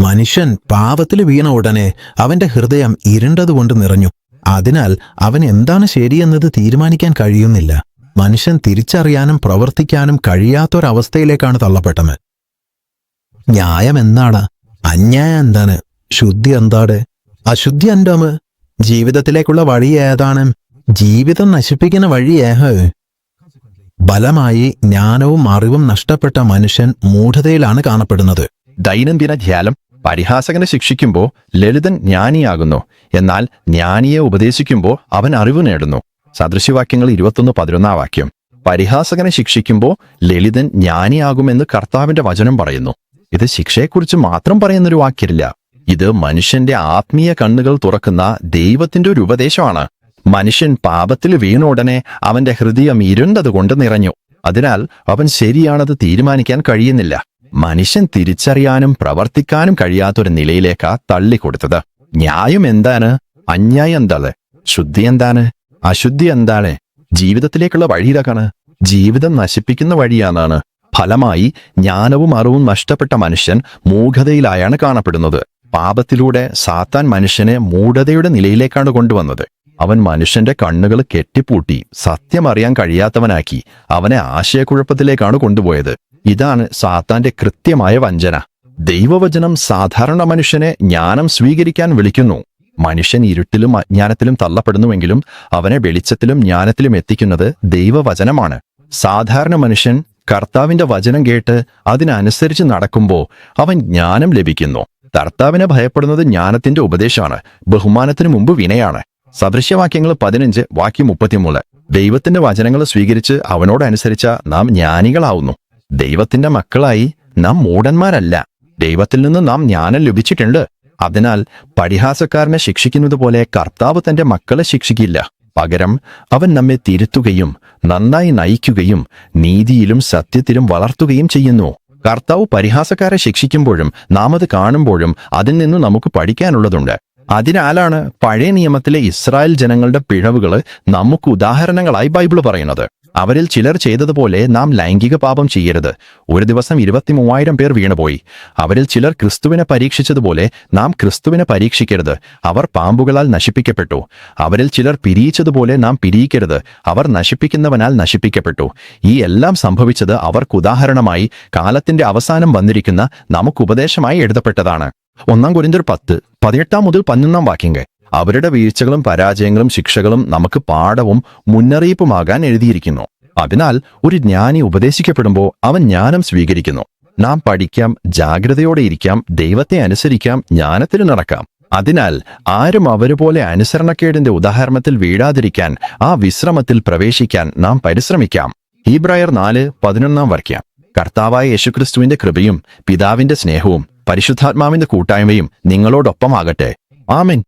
മനുഷ്യൻ പാപത്തിൽ വീണ ഉടനെ അവന്റെ ഹൃദയം ഇരുണ്ടതുകൊണ്ട് നിറഞ്ഞു. അതിനാൽ അവൻ എന്താണ് ശരിയെന്നത് തീരുമാനിക്കാൻ കഴിയുന്നില്ല. മനുഷ്യൻ തിരിച്ചറിയാനും പ്രവർത്തിക്കാനും കഴിയാത്തൊരവസ്ഥയിലേക്കാണ് തള്ളപ്പെട്ടത് ന്യായം എന്താണ് അന്യായം എന്താണ്? ശുദ്ധി എന്താണ് അശുദ്ധി എന്താണ് ജീവിതത്തിലേക്കുള്ള വഴി ഏതാണ്? ജീവിതം നശിപ്പിക്കുന്ന വഴി ഏഹ്? ബലമായി ജ്ഞാനവും അറിവും നഷ്ടപ്പെട്ട മനുഷ്യൻ മൂഢതയിലാണ് കാണപ്പെടുന്നത്. ദൈനംദിന ധ്യാനം പരിഹാസകനെ ശിക്ഷിക്കുമ്പോൾ ലളിതൻ ജ്ഞാനിയാകുന്നു. എന്നാൽ ജ്ഞാനിയെ ഉപദേശിക്കുമ്പോൾ അവൻ അറിവ് നേടുന്നു. സദൃശ്യവാക്യങ്ങൾ ഇരുപത്തൊന്ന് പതിനൊന്നാം വാക്യം. പരിഹാസകനെ ശിക്ഷിക്കുമ്പോൾ ലളിതൻ ജ്ഞാനിയാകുമെന്ന് കർത്താവിന്റെ വചനം പറയുന്നു. ഇത് ശിക്ഷയെക്കുറിച്ച് മാത്രം പറയുന്നൊരു വാക്യമില്ല ഇത് മനുഷ്യന്റെ ആത്മീയ കണ്ണുകൾ തുറക്കുന്ന ദൈവത്തിന്റെ ഒരു ഉപദേശമാണ്. മനുഷ്യൻ പാപത്തിൽ വീണുടനെ അവന്റെ ഹൃദയം ഇരുണ്ടതുകൊണ്ട് നിറഞ്ഞു. അതിനാൽ അവൻ ശരിയാണത് തീരുമാനിക്കാൻ കഴിയുന്നില്ല. മനുഷ്യൻ തിരിച്ചറിയാനും പ്രവർത്തിക്കാനും കഴിയാത്തൊരു നിലയിലേക്കാ തള്ളിക്കൊടുത്തത്. ന്യായം എന്താണ്? അന്യായം എന്താണ്? ശുദ്ധി എന്താണ്? അശുദ്ധി എന്താണ്? ജീവിതത്തിലേക്കുള്ള വഴി ഇതാക്കാണ്. ജീവിതം നശിപ്പിക്കുന്ന വഴിയാണെന്നാണ്. ഫലമായി ജ്ഞാനവും അറിവും നഷ്ടപ്പെട്ട മനുഷ്യൻ മൂഢതയിലായാണ് കാണപ്പെടുന്നത്. പാപത്തിലൂടെ സാത്താൻ മനുഷ്യനെ മൂഢതയുടെ നിലയിലേക്കാണ് കൊണ്ടുവന്നത്. അവൻ മനുഷ്യന്റെ കണ്ണുകൾ കെട്ടിപ്പൂട്ടി സത്യമറിയാൻ കഴിയാത്തവനാക്കി അവനെ ആശയക്കുഴപ്പത്തിലേക്കാണ് കൊണ്ടുപോയത്. ഇതാണ് സാത്താന്റെ കൃത്യമായ വഞ്ചന. ദൈവവചനം സാധാരണ മനുഷ്യനെ ജ്ഞാനം സ്വീകരിക്കാൻ വിളിക്കുന്നു. മനുഷ്യൻ ഇരുട്ടിലും അജ്ഞാനത്തിലും തള്ളപ്പെടുന്നുവെങ്കിലും അവനെ വെളിച്ചത്തിലും ജ്ഞാനത്തിലും എത്തിക്കുന്നത് ദൈവവചനമാണ്. സാധാരണ മനുഷ്യൻ കർത്താവിന്റെ വചനം കേട്ട് അതിനനുസരിച്ച് നടക്കുമ്പോൾ അവൻ ജ്ഞാനം ലഭിക്കുന്നു. കർത്താവിനെ ഭയപ്പെടുന്നത് ജ്ഞാനത്തിന്റെ ഉപദേശമാണ്. ബഹുമാനത്തിനു മുമ്പ് വിനയാണ്. സദൃശ്യവാക്യങ്ങൾ പതിനഞ്ച് വാക്യം മുപ്പത്തിമൂന്ന്. ദൈവത്തിന്റെ വചനങ്ങൾ സ്വീകരിച്ച് അവനോടനുസരിച്ച നാം ജ്ഞാനികളാവുന്നു. ദൈവത്തിന്റെ മക്കളായി നാം മൂടന്മാരല്ല ദൈവത്തിൽ നിന്ന് നാം ജ്ഞാനം ലഭിച്ചിട്ടുണ്ട്. അതിനാൽ പരിഹാസക്കാരനെ ശിക്ഷിക്കുന്നത് പോലെ കർത്താവ് തന്റെ മക്കളെ ശിക്ഷിക്കില്ല. പകരം അവൻ നമ്മെ തിരുത്തുകയും നന്നായി നയിക്കുകയും നീതിയിലും സത്യത്തിലും വളർത്തുകയും ചെയ്യുന്നു. കർത്താവ് പരിഹാസക്കാരെ ശിക്ഷിക്കുമ്പോഴും നാം അത് കാണുമ്പോഴും അതിൽ നിന്ന് നമുക്ക് പഠിക്കാനുള്ളതുണ്ട്. അതിനാലാണ് പഴയ നിയമത്തിലെ ഇസ്രായേൽ ജനങ്ങളുടെ പിഴവുകൾ നമുക്ക് ഉദാഹരണങ്ങളായി ബൈബിൾ പറയുന്നത്. അവരിൽ ചിലർ ചെയ്തതുപോലെ നാം ലൈംഗിക പാപം ചെയ്യരുത്. ഒരു ദിവസം ഇരുപത്തി മൂവായിരം പേർ വീണുപോയി. അവരിൽ ചിലർ ക്രിസ്തുവിനെ പരീക്ഷിച്ചതുപോലെ നാം ക്രിസ്തുവിനെ പരീക്ഷിക്കരുത്. അവർ പാമ്പുകളാൽ നശിപ്പിക്കപ്പെട്ടു. അവരിൽ ചിലർ പിരിയിച്ചതുപോലെ നാം പിരിയിക്കരുത്. അവർ നശിപ്പിക്കുന്നവനാൽ നശിപ്പിക്കപ്പെട്ടു. ഈ എല്ലാം സംഭവിച്ചത് അവർക്ക് ഉദാഹരണമായി കാലത്തിന്റെ അവസാനം വന്നിരിക്കുന്ന നമുക്ക് ഉപദേശമായി എഴുതപ്പെട്ടതാണ്. ഒന്നാം കുരിന്തർ പത്ത് പതിനെട്ടാം മുതൽ പതിനൊന്നാം വാക്യങ്ങൾ. അവരുടെ വീഴ്ചകളും പരാജയങ്ങളും ശിക്ഷകളും നമുക്ക് പാഠവും മുന്നറിയിപ്പുമാകാൻ എഴുതിയിരിക്കുന്നു. അതിനാൽ ഒരു ജ്ഞാനി ഉപദേശിക്കപ്പെടുമ്പോൾ അവൻ ജ്ഞാനം സ്വീകരിക്കുന്നു. നാം പഠിക്കാം ജാഗ്രതയോടെ ഇരിക്കാം ദൈവത്തെ അനുസരിക്കാം ജ്ഞാനത്തിന് നടക്കാം. അതിനാൽ ആരും അവരുപോലെ അനുസരണക്കേടിന്റെ ഉദാഹരണത്തിൽ വീഴാതിരിക്കാൻ ആ വിശ്രമത്തിൽ പ്രവേശിക്കാൻ നാം പരിശ്രമിക്കാം. ഹീബ്രായർ നാല് പതിനൊന്നാം വാക്യം കർത്താവായ യേശുക്രിസ്തുവിന്റെ കൃപയും പിതാവിന്റെ സ്നേഹവും പരിശുദ്ധാത്മാവിന്റെ കൂട്ടായ്മയും നിങ്ങളോടൊപ്പമാകട്ടെ. ആമൻ.